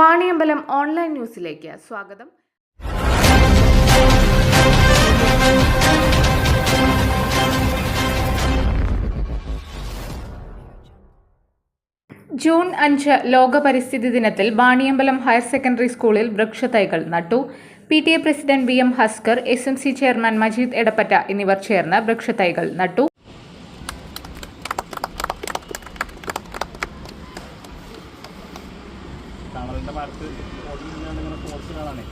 Vaniyambalam online ന്യൂസിലേക്ക് സ്വാഗതം. June അഞ്ച് ലോക പരിസ്ഥിതി ദിനത്തിൽ വാണിയമ്പലം ഹയർ സെക്കൻഡറി സ്കൂളിൽ വൃക്ഷത്തൈകൾ നട്ടു. P T A president V M Haskar S M C chairman Majeed Edappatta എന്നിവർ ചേർന്ന് വൃക്ഷത്തൈകൾ നട്ടു. തണലിന്റെ മരത്ത് ഓടി ആ ഇങ്ങനെ പോർച്ചിനാളാണേ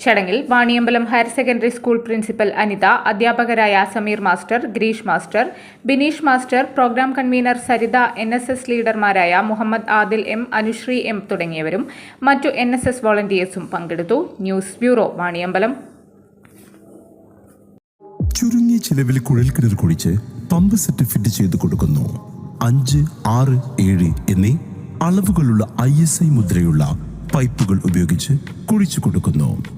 ചടങ്ങിൽ Vaniyambalam higher secondary school principal Anitha അധ്യാപകരായ Sameer master Greesh master Bineesh master program convener Saritha N ലീഡർമാരായ Muhammad Adil M Anusree M തുടങ്ങിയവരും മറ്റു എൻ വോളണ്ടിയേഴ്സും പങ്കെടുത്തു. News bureau Vaniyambalam. ചുരുങ്ങിയ ചിലവിൽ കിണർ കുഴിച്ച് പമ്പ് സെറ്റ് ഫിറ്റ് ചെയ്ത് കൊടുക്കുന്നു. അഞ്ച് ആറ് ഏഴ് എന്നീ അളവുകളുള്ള ഐ എസ് ഐ മുദ്രയുള്ള പൈപ്പുകൾ ഉപയോഗിച്ച് കുഴിച്ചു കൊടുക്കുന്നു.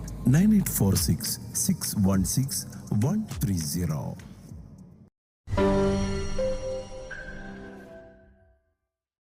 Nine eight four six six one six one three zero